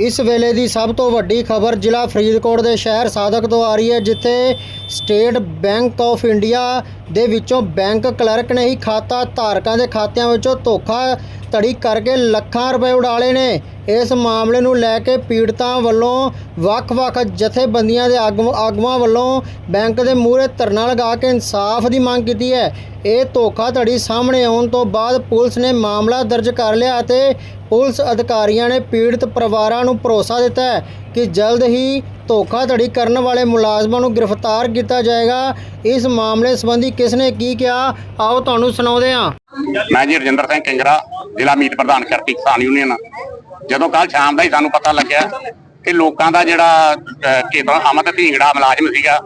ਇਸ ਵੇਲੇ ਦੀ ਸਭ ਤੋਂ ਵੱਡੀ ਖਬਰ ਜ਼ਿਲ੍ਹਾ ਫਰੀਦਕੋਟ ਦੇ ਸ਼ਹਿਰ ਸਾਦਕ ਤੋਂ ਆ ਰਹੀ ਹੈ, ਜਿੱਥੇ ਸਟੇਟ ਬੈਂਕ ਆਫ ਇੰਡੀਆ ਦੇ ਵਿੱਚੋਂ ਬੈਂਕ ਕਲਰਕ ਨੇ ਹੀ ਖਾਤਾ ਧਾਰਕਾਂ ਦੇ ਖਾਤਿਆਂ ਵਿੱਚੋਂ ਧੋਖਾ ਧੜੀ ਕਰਕੇ ਲੱਖਾਂ ਰੁਪਏ ਉਡਾਲੇ ਨੇ। ਇਸ ਮਾਮਲੇ ਨੂੰ ਲੈ ਕੇ ਪੀੜਤਾਂ ਵੱਲੋਂ ਵੱਖ-ਵੱਖ ਜਥੇਬੰਦੀਆਂ ਦੇ ਆਗੂ- ਆਗੂਆਂ ਵੱਲੋਂ ਬੈਂਕ ਦੇ ਮੂਹਰੇ ਧਰਨਾ ਲਗਾ ਕੇ ਇਨਸਾਫ ਦੀ ਮੰਗ ਕੀਤੀ ਹੈ। ਇਹ ਧੋਖਾਧੜੀ ਸਾਹਮਣੇ ਆਉਣ ਤੋਂ ਬਾਅਦ ਪੁਲਿਸ ਨੇ ਮਾਮਲਾ ਦਰਜ ਕਰ ਲਿਆ ਅਤੇ ਪੁਲਿਸ ਅਧਿਕਾਰੀਆਂ ਨੇ ਪੀੜਤ ਪਰਿਵਾਰਾਂ ਨੂੰ ਭਰੋਸਾ ਦਿੱਤਾ ਹੈ ਕਿ ਜਲਦ ਹੀ ਧੋਖਾਧੜੀ ਕਰਨ ਵਾਲੇ ਮੁਲਾਜ਼ਮਾਂ ਨੂੰ ਗ੍ਰਿਫਤਾਰ ਕੀਤਾ ਜਾਏਗਾ। ਇਸ ਮਾਮਲੇ ਸੰਬੰਧੀ ਕਿਸ ਨੇ ਕੀ ਕਿਹਾ, ਆਓ ਤੁਹਾਨੂੰ ਸੁਣਾਉਂਦੇ ਹਾਂ। ਮੈਂ ਜੀ ਰਜਿੰਦਰ ਸਿੰਘ ਕਿੰਗਰਾ ਜ਼ਿਲ੍ਹਾ ਮੀਤ ਪ੍ਰਧਾਨ ਕਰਤੀ ਕਿਸਾਨ ਯੂਨੀਅਨ। ਜਦੋਂ ਕੱਲ ਸ਼ਾਮ ਦਾ ਹੀ ਸਾਨੂੰ ਪਤਾ ਲੱਗਿਆ ਕਿ ਲੋਕਾਂ ਦਾ ਜਿਹੜਾ ਅਹ, ਅਮਤ ਢੀਂਗੜਾ ਮੁਲਾਜ਼ਮ ਸੀਗਾ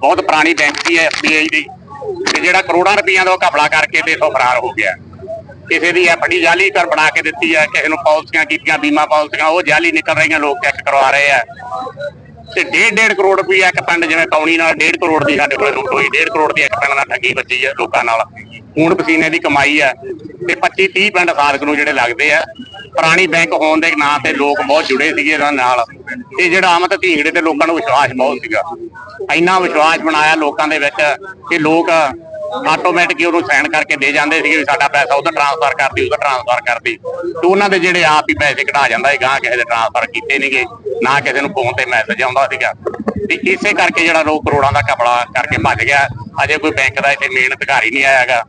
ਬਹੁਤ ਪੁਰਾਣੀ ਬੈਂਕ ਸੀ ਐਸਬੀਆਈ ਦੀ ਤੇ ਜਿਹੜਾ ਕਰੋੜਾਂ ਰੁਪਈਆ ਦਾ ਉਹ ਘਪਲਾ ਕਰਕੇ ਤੇ ਇੱਥੋਂ ਫਰਾਰ ਹੋ ਗਿਆ। ਕਿਸੇ ਦੀ ਐਫਡੀ ਜਾਲੀ ਕਰ ਬਣਾ ਕੇ ਦਿੱਤੀ ਹੈ ਕਿਸੇ ਨੂੰ ਪਾਲਿਸੀਆਂ ਕੀਤੀਆਂ ਬੀਮਾ ਪਾਲਿਸੀਆਂ ਉਹ ਜਾਲੀ ਨਿਕਲ ਰਹੀਆਂ ਲੋਕ ਚੈੱਕ ਕਰਵਾ ਰਹੇ ਆ। ਤੇ ਡੇਢ ਡੇਢ ਕਰੋੜ ਰੁਪਈਆ ਇੱਕ ਪਿੰਡ ਜਿਵੇਂ ਕੌਣੀ ਨਾਲ ਡੇਢ ਕਰੋੜ ਦੀ ਸਾਡੇ ਕੋਲ ਲੁੱਟ ਹੋਈ ਡੇਢ ਕਰੋੜ ਦੀ ਇੱਕ ਪਿੰਡ ਨਾਲ ਠੱਗੀ ਵੱਜੀ ਹੈ ਲੋਕਾਂ ਨਾਲ। ਹੁਣ ਪਸੀਨੇ ਦੀ ਕਮਾਈ ਹੈ ਤੇ 25 30 ਪਿੰਡ ਸਾਧਕ ਨੂੰ ਜਿਹੜੇ ਲੱਗਦੇ ਆ ਪੁਰਾਣੀ ਬੈਂਕ ਹੋਣ ਦੇ ਨਾਂ ਤੇ ਲੋਕ ਬਹੁਤ ਜੁੜੇ ਸੀਗੇ ਇਹਨਾਂ ਨਾਲ। ਤੇ ਜਿਹੜਾ ਅਮਤ ਢੀਂਗੜੇ ਤੇ ਲੋਕਾਂ ਨੂੰ ਵਿਸ਼ਵਾਸ ਬਹੁਤ ਸੀਗਾ। ਇੰਨਾ ਵਿਸ਼ਵਾਸ ਬਣਾਇਆ ਲੋਕਾਂ ਦੇ ਵਿੱਚ ਕਿ ਲੋਕ ਆਟੋਮੈਟਿਕ ਉਹਨੂੰ ਸਾਈਨ ਕਰਕੇ ਦੇ ਜਾਂਦੇ ਸੀਗੇ ਵੀ ਸਾਡਾ ਪੈਸਾ ਉਹਦਾ ਟ੍ਰਾਂਸਫਰ ਕਰਦੀ ਉਹਦਾ ਟ੍ਰਾਂਸਫਰ ਕਰਦੀ ਤੇ ਉਹਨਾਂ ਦੇ ਜਿਹੜੇ ਆਪ ਹੀ ਪੈਸੇ ਕਢਾ ਜਾਂਦਾ ਸੀ ਗਾਂ ਕਿਸੇ ਦੇ ਟ੍ਰਾਂਸਫਰ ਕੀਤੇ ਨਹੀਂਗੇ ਨਾ ਕਿਸੇ ਨੂੰ ਫੋਨ ਤੇ ਮੈਸੇਜ ਆਉਂਦਾ ਸੀਗਾ। ਤੇ ਇਸੇ ਕਰਕੇ ਜਿਹੜਾ ਲੋਕ ਕਰੋੜਾਂ ਦਾ ਘਪਲਾ ਕਰਕੇ ਭੱਜ ਗਿਆ। ਅਜੇ ਕੋਈ ਬੈਂਕ ਦਾ ਇੱਥੇ ਮੇਨ ਅਧਿਕਾਰੀ ਨਹੀਂ ਆਇਆ ਹੈਗਾ।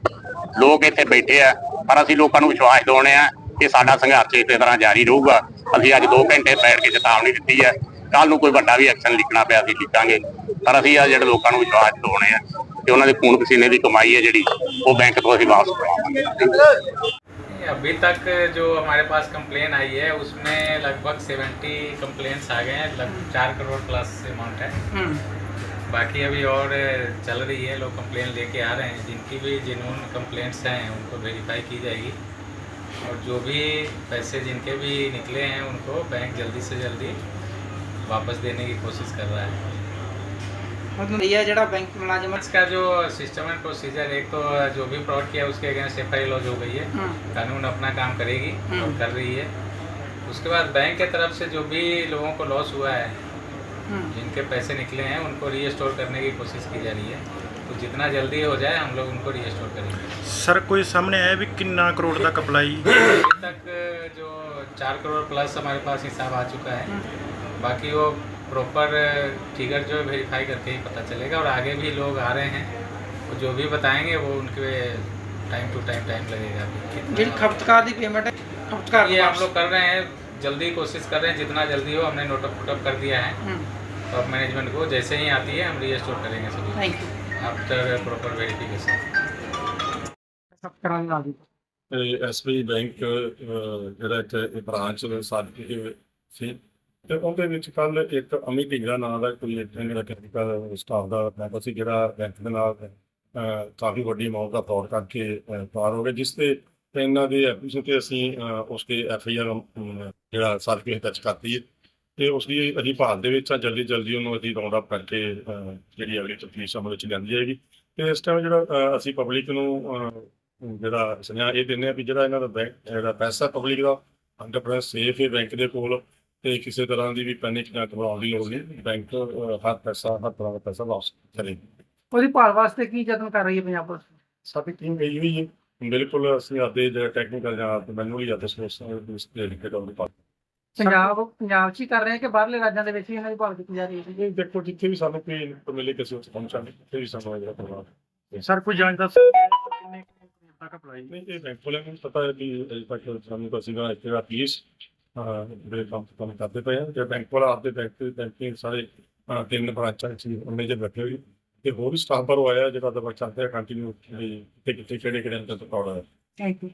ਲੋਕ ਇੱਥੇ ਬੈਠੇ ਆ, ਪਰ ਅਸੀਂ ਲੋਕਾਂ ਨੂੰ ਵਿਸ਼ਵਾਸ ਦਿਵਾਉਣੇ ਆ ਕਿ ਸਾਡਾ ਸੰਘਰਸ਼ ਇਸੇ ਤਰ੍ਹਾਂ ਜਾਰੀ ਰਹੂਗਾ ਅਸੀਂ ਅੱਜ 2 ਘੰਟੇ ਬੈਠ ਕੇ ਚੇਤਾਵਨੀ ਦਿੱਤੀ ਹੈ ਕੱਲ ਨੂੰ ਕੋਈ ਵੱਡਾ ਵੀ ਐਕਸ਼ਨ ਲਿਖਣਾ ਪਿਆ ਅਸੀਂ ਲਿਖਾਂਗੇ ਪਰ ਅਸੀਂ ਆ ਜਿਹੜੇ ਲੋਕਾਂ ਨੂੰ ਵਿਸ਼ਵਾਸ ਦਿਵਾਉਣੇ ਆ ਕਿ ਉਹਨਾਂ ਦੇ ਖੂਨ ਪਸੀਨੇ ਦੀ ਕਮਾਈ ਹੈ ਜਿਹੜੀ ਉਹ ਬੈਂਕ ਤੋਂ ਅਸੀਂ ਵਾਪਸ ਕਰਵਾਵਾਂਗੇ नहीं, अभी तक जो हमारे पास कंप्लेन आई है उसमें लगभग 70 कंप्लेंट्स आ गए हैं लगभग चार करोड़ प्लस अमाउंट है बाकी अभी और चल रही है लोग कंप्लेन लेके आ रहे हैं जिनकी भी जिनून कंप्लेंट्स हैं उनको वेरीफाई की जाएगी और जो भी पैसे जिनके भी निकले हैं उनको बैंक जल्दी से जल्दी वापस देने की कोशिश कर रहा है। मतलब यह जरा बैंक मुलाजिम का जो सिस्टम एंड प्रोसीजर एक तो जो भी फ्रॉड किया उसके अगेंस्ट एफ़ आई लॉज हो गई है हाँ। कानून अपना काम करेगी हाँ। और कर रही है। उसके बाद बैंक के तरफ़ से जो भी लोगों को लॉस हुआ है हाँ। जिनके पैसे निकले हैं उनको रीस्टोर करने की कोशिश की जा रही है। तो जितना जल्दी हो जाए हम लोग उनको रिस्टोर करेंगे। सर कोई सामने आया भी कितना करोड़ तक अप्लाई अभी तक जो चार करोड़ प्लस हमारे पास हिसाब आ चुका है। बाकी वो प्रॉपर फिगर जो है वेरीफाई करके ही पता चलेगा। और आगे भी लोग आ रहे हैं। वो जो भी बताएँगे वो उनके टाइम टू टाइम टाइम लगेगा। जिन खपतकार की पेमेंट है? खपतकार ये हम लोग कर रहे हैं जल्दी कोशिश कर रहे हैं। जितना जल्दी हो हमने नोटअप वोटअप कर दिया है। हम्म। टॉप मैनेजमेंट को जैसे ही आती है हम रिस्टोर करेंगे। सभी thank you after a proper bank ਜਿਹੜਾ ਇੱਥੇ ਬ੍ਰਾਂਚ ਸਾਡੀ ਸੀ ਤੇ ਉਹਦੇ ਵਿੱਚ ਕੱਲ ਇੱਕ ਅਮਿਤ ਢੀਂਗਰਾ ਨਾਂ ਦਾ ਕੋਈ ਇੱਥੇ ਮੇਰਾ ਸਟਾਫ ਦਾ ਮੈਂਬਰ ਸੀ ਜਿਹੜਾ ਬੈਂਕ ਦੇ ਨਾਲ ਕਾਫੀ ਵੱਡੀ ਅਮਾਉਂਟ ਦਾ ਕਰਕੇ ਅਹ, ਹੋ ਗਿਆ ਜਿਸ ਤੇ ਇਹਨਾਂ ਦੇ ਐਪਲੀਕੇਸ਼ਨ ਤੇ ਅਸੀਂ ਅਹ, ਉਸ ਤੇ ਐਫ ਆਈ ਆਰ ਜਿਹੜਾ ਸਾਡੀ ਦਰਜ ਕਰਤੀ ਹੈ। ਤੇ ਉਸ ਦੀ ਅਸੀਂ ਭਾਲ ਦੇ ਵਿੱਚ ਆ ਜਲਦੀ ਜਲਦੀ ਉਹਨੂੰ ਅਸੀਂ ਰਾਉਂਡ ਅਪ ਕਰਕੇ ਜਿਹੜੀ ਅਗਲੀ ਤਫਤੀਸ਼ ਅਮਲ ਵਿੱਚ ਲਿਆਂਦੀ ਜਾਏਗੀ। ਤੇ ਇਸ ਟਾਈਮ ਜਿਹੜਾ ਅਸੀਂ ਪਬਲਿਕ ਨੂੰ ਜਿਹੜਾ ਸੁਨੇਹਾ ਇਹ ਦਿੰਦੇ ਆ ਵੀ ਜਿਹੜਾ ਇਹਨਾਂ ਦਾ ਬੈਂਕ ਜਿਹੜਾ ਪੈਸਾ ਪਬਲਿਕ ਦਾ 100% ਸੇਫ ਹੈ ਬੈਂਕ ਦੇ ਕੋਲ ਤੇ ਕਿਸੇ ਤਰ੍ਹਾਂ ਦੀ ਵੀ ਪੈਨਿਕ ਨਾ ਘਬਰਾਉਣ ਦੀ ਲੋੜ ਨਹੀਂ ਬੈਂਕ ਹਰ ਪੈਸਾ ਹਰ ਤਰ੍ਹਾਂ ਦਾ ਪੈਸਾ ਵਾਪਸ ਕਰੇਗੀ ਉਹਦੀ ਭਾਲ ਵਾਸਤੇ ਕੀ ਯਤਨ ਕਰ ਰਹੀ ਹੈ ਪੰਜਾਬ ਪੁਲਿਸ? ਸਾਡੀ ਟੀਮ ਗਈ ਹੋਈ ਹੈ ਬਿਲਕੁਲ ਅਸੀਂ ਆਪਦੇ ਜਿਹੜਾ ਟੈਕਨੀਕਲ ਜਾਂ ਮੈਨੂਅਲੀ ਆਪਦੇ ਸੋਰਸ ਇਸ ਦੇ ਰਿਲੇਟਡ ਉਹਦੀ ਪੰਜਾਬ ਪੰਜਾਬ 'ਚ ਹੀ ਕਰ ਰਹੇ ਹੈ ਕਿ ਬਾਹਰਲੇ ਰਾਜਾਂ ਦੇ ਵਿੱਚ ਵੀ ਇਹਨਾਂ ਦੀ ਭਾਲ ਕੀਤੀ ਜਾ ਰਹੀ ਹੈ ਇਹ ਦੇਖੋ ਜਿੱਥੇ ਵੀ ਸਾਨੂੰ ਕੋਈ ਇਨਪੁਟ ਮਿਲੇ ਕਿਸੇ ਉੱਚ ਪਹੁੰਚਾਂਗੇ ਉੱਥੇ ਵੀ ਸਾਨੂੰ ਇਹ ਜਿਹੜਾ ਕਰਵਾ ਸਰ ਕੋਈ ਜਾਣ ਦੱਸ ਕਿੰਨੇ ਦਾ ਕਪਲਾਈ ਨਹੀਂ ਇਹ ਬੈਂਕ ਵਾਲਿਆਂ ਨੂੰ ਪਤਾ ਹੈ ਕਿ ਤੱਕ ਸਾਨੂੰ ਤਾਂ ਸੀਗਾ ਇੱਥੇ ਦਾ ਪੀਸ ਦੇ ਕੰਮ ਕੰਮ ਕਰਦੇ ਪਏ ਆ। ਤੇ ਬੈਂਕ ਵਾਲਾ ਆਪਦੇ ਬੈਂਕ ਦੇ ਬੈਂਕਿੰਗ ਸਾਰੇ ਤਿੰਨ ਬ੍ਰਾਂਚਾਂ ਚ ਹੀ ਉਹਨੇ ਜੇ ਬੈਠੇ ਹੋਏ ਤੇ ਹੋਰ ਵੀ ਸਟਾਫ ਪਰ ਆਇਆ ਜਿਹੜਾ ਦਾ ਚੱਲਦਾ ਹੈ ਕੰਟੀਨਿਊ ਕਿਤੇ ਕਿਤੇ ਕਿਹੜੇ ਕਿਹੜੇ ਅੰਦਰ ਤੋਂ ਆਇਆ। Thank you